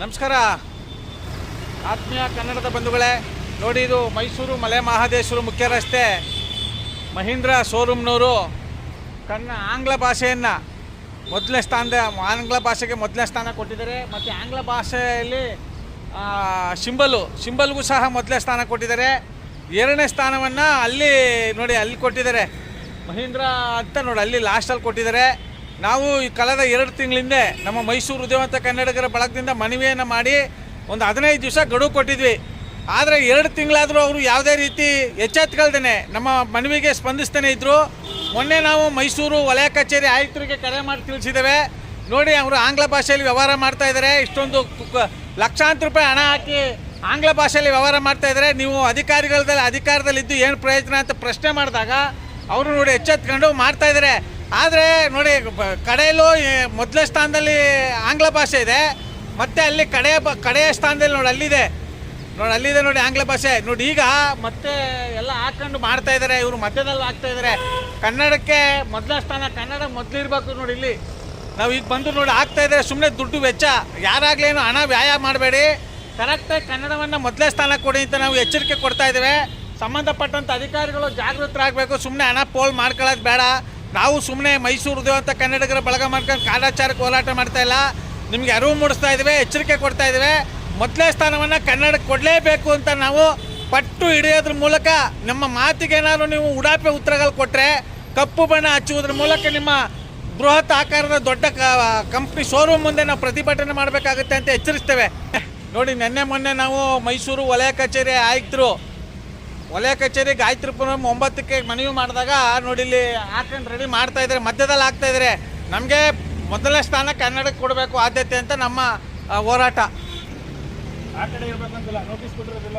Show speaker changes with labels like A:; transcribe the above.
A: ನಮಸ್ಕಾರ. ಆತ್ಮೀಯ ಕನ್ನಡದ ಬಂಧುಗಳೇ, ನೋಡಿ ಇದು ಮೈಸೂರು ಮಲೆ ಮಹಾದೇಶ್ವರ ಮುಖ್ಯ ರಸ್ತೆ. ಮಹೀಂದ್ರ ಶೋರೂಮ್ನವರು ಕನ್ನ ಆಂಗ್ಲ ಭಾಷೆಯನ್ನು ಮೊದಲನೇ ಸ್ಥಾನದ, ಆಂಗ್ಲ ಭಾಷೆಗೆ ಮೊದಲನೇ ಸ್ಥಾನ ಕೊಟ್ಟಿದ್ದಾರೆ. ಮತ್ತು ಆಂಗ್ಲ ಭಾಷೆಯಲ್ಲಿ ಸಿಂಬಲು ಸಿಂಬಲ್ಗೂ ಸಹ ಮೊದಲನೇ ಸ್ಥಾನ ಕೊಟ್ಟಿದ್ದಾರೆ. ಎರಡನೇ ಸ್ಥಾನವನ್ನು ಅಲ್ಲಿ, ನೋಡಿ, ಅಲ್ಲಿ ಕೊಟ್ಟಿದ್ದಾರೆ. ಮಹೀಂದ್ರ ಅಂತ ನೋಡಿ, ಅಲ್ಲಿ ಲಾಸ್ಟಲ್ಲಿ ಕೊಟ್ಟಿದ್ದಾರೆ. ನಾವು ಈ ಕಳೆದ ಎರಡು ತಿಂಗಳಿಂದೆ ನಮ್ಮ ಮೈಸೂರು ಉದ್ಯಮಂತ ಕನ್ನಡಿಗರ ಬಳಗದಿಂದ ಮನವಿಯನ್ನು ಮಾಡಿ ಒಂದು ಹದಿನೈದು ದಿವಸ ಗಡುವು ಕೊಟ್ಟಿದ್ವಿ. ಆದರೆ ಎರಡು ತಿಂಗಳಾದರೂ ಅವರು ಯಾವುದೇ ರೀತಿ ಎಚ್ಚೆತ್ಕೊಳ್ದೇನೆ ನಮ್ಮ ಮನವಿಗೆ ಸ್ಪಂದಿಸ್ತಾನೆ ಇದ್ದರು ಮೊನ್ನೆ ನಾವು ಮೈಸೂರು ವಲಯ ಕಚೇರಿ ಆಯುಕ್ತರಿಗೆ ಕರೆ ಮಾಡಿ ತಿಳಿಸಿದ್ದೇವೆ. ನೋಡಿ ಅವರು ಆಂಗ್ಲ ಭಾಷೆಯಲ್ಲಿ ವ್ಯವಹಾರ ಮಾಡ್ತಾ ಇದ್ದಾರೆ. ಇಷ್ಟೊಂದು ಲಕ್ಷಾಂತರ ರೂಪಾಯಿ ಹಣ ಹಾಕಿ ಆಂಗ್ಲ ಭಾಷೆಯಲ್ಲಿ ವ್ಯವಹಾರ ಮಾಡ್ತಾ ಇದ್ದಾರೆ. ನೀವು ಅಧಿಕಾರಿಗಳದಲ್ಲಿ ಅಧಿಕಾರದಲ್ಲಿದ್ದು ಏನು ಪ್ರಯೋಜನ ಅಂತ ಪ್ರಶ್ನೆ ಮಾಡಿದಾಗ ಅವರು ನೋಡಿ ಎಚ್ಚೆತ್ಕೊಂಡು ಮಾಡ್ತಾ ಇದ್ದಾರೆ. ಆದರೆ ನೋಡಿ ಕಡೆಯಲ್ಲೂ ಮೊದಲ ಸ್ಥಾನದಲ್ಲಿ ಆಂಗ್ಲ ಭಾಷೆ ಇದೆ. ಮತ್ತೆ ಅಲ್ಲಿ ಕಡೆಯ ಬ, ಕಡೆಯ ಸ್ಥಾನದಲ್ಲಿ ನೋಡಿ, ಅಲ್ಲಿದೆ. ನೋಡಿ ಅಲ್ಲಿದೆ ನೋಡಿ ಆಂಗ್ಲ ಭಾಷೆ. ನೋಡಿ, ಈಗ ಮತ್ತೆ ಎಲ್ಲ ಹಾಕೊಂಡು ಮಾಡ್ತಾ ಇದ್ದಾರೆ ಇವರು ಮಧ್ಯದಲ್ಲಿ ಹಾಕ್ತಾ ಇದ್ದಾರೆ ಕನ್ನಡಕ್ಕೆ ಮೊದಲ ಸ್ಥಾನ, ಕನ್ನಡ ಮೊದಲು ಇರಬೇಕು ನೋಡಿ ಇಲ್ಲಿ. ನಾವು ಈಗ ಬಂದು ನೋಡಿ, ಹಾಕ್ತಾ ಇದ್ದಾರೆ ಸುಮ್ಮನೆ ದುಡ್ಡು ವೆಚ್ಚ. ಯಾರಾಗಲೇನು ಹಣ ವ್ಯಾಯ ಮಾಡಬೇಡಿ. ಕರೆಕ್ಟಾಗಿ ಕನ್ನಡವನ್ನು ಮೊದಲ ಸ್ಥಾನ ಕೊಡಿ ಅಂತ ನಾವು ಎಚ್ಚರಿಕೆ ಕೊಡ್ತಾ ಇದ್ದೇವೆ. ಸಂಬಂಧಪಟ್ಟಂಥ ಅಧಿಕಾರಿಗಳು ಜಾಗೃತರಾಗಬೇಕು. ಸುಮ್ಮನೆ ಹಣ ಪೋಲ್ ಮಾಡ್ಕೊಳ್ಳೋದು ಬೇಡ. ನಾವು ಸುಮ್ಮನೆ ಮೈಸೂರು ಅಂತ ಕನ್ನಡಿಗರ ಬಳಗ ಮಾಡ್ಕೊಂಡು ಕಾಲಾಚಾರಕ್ಕೆ ಹೋರಾಟ ಮಾಡ್ತಾ ಇಲ್ಲ. ನಿಮಗೆ ಅರಿವು ಮೂಡಿಸ್ತಾ ಇದ್ದೇವೆ, ಎಚ್ಚರಿಕೆ ಕೊಡ್ತಾ ಇದ್ದೇವೆ. ಮೊದಲೇ ಸ್ಥಾನವನ್ನು ಕನ್ನಡಕ್ಕೆ ಕೊಡಲೇಬೇಕು ಅಂತ ನಾವು ಪಟ್ಟು ಹಿಡಿಯೋದ್ರ ಮೂಲಕ ನಮ್ಮ ಮಾತಿಗೇನಾದ್ರು ನೀವು ಉಡಾಪೆ ಉತ್ತರಗಳು ಕೊಟ್ಟರೆ ಕಪ್ಪು ಬಣ್ಣ ಹಚ್ಚುವುದ್ರ ಮೂಲಕ ನಿಮ್ಮ ಬೃಹತ್ ಆಕಾರದ ದೊಡ್ಡ ಕಂಪ್ನಿ ಶೋರೂಮ್ ಮುಂದೆ ನಾವು ಪ್ರತಿಭಟನೆ ಮಾಡಬೇಕಾಗುತ್ತೆ ಅಂತ ಎಚ್ಚರಿಸ್ತೇವೆ. ನೋಡಿ, ನಿನ್ನೆ ಮೊನ್ನೆ ನಾವು ಮೈಸೂರು ವಲಯ ಕಚೇರಿ ಆಯುಕ್ತರು ವಲಯ ಕಚೇರಿ ಗಾಯತ್ರಿಪುರಂ ಒಂಬತ್ತಕ್ಕೆ ಮನವಿ ಮಾಡಿದಾಗ ನೋಡಿ ಇಲ್ಲಿ ಹಾಕೊಂಡು ರೆಡಿ ಮಾಡ್ತಾ ಇದ್ದಾರೆ. ಮಧ್ಯದಲ್ಲಿ ಹಾಕ್ತಾ ಇದ್ದಾರೆ. ನಮಗೆ ಮೊದಲನೇ ಸ್ಥಾನ ಕನ್ನಡಕ್ಕೆ ಕೊಡಬೇಕು ಆದ್ಯತೆ ಅಂತ ನಮ್ಮ ಹೋರಾಟ. ಆ ಕಡೆ ಇರಬೇಕಂತಿಲ್ಲ. ನೋಟಿಸ್ ಕೊಟ್ಟಿರೋದಿಲ್ಲ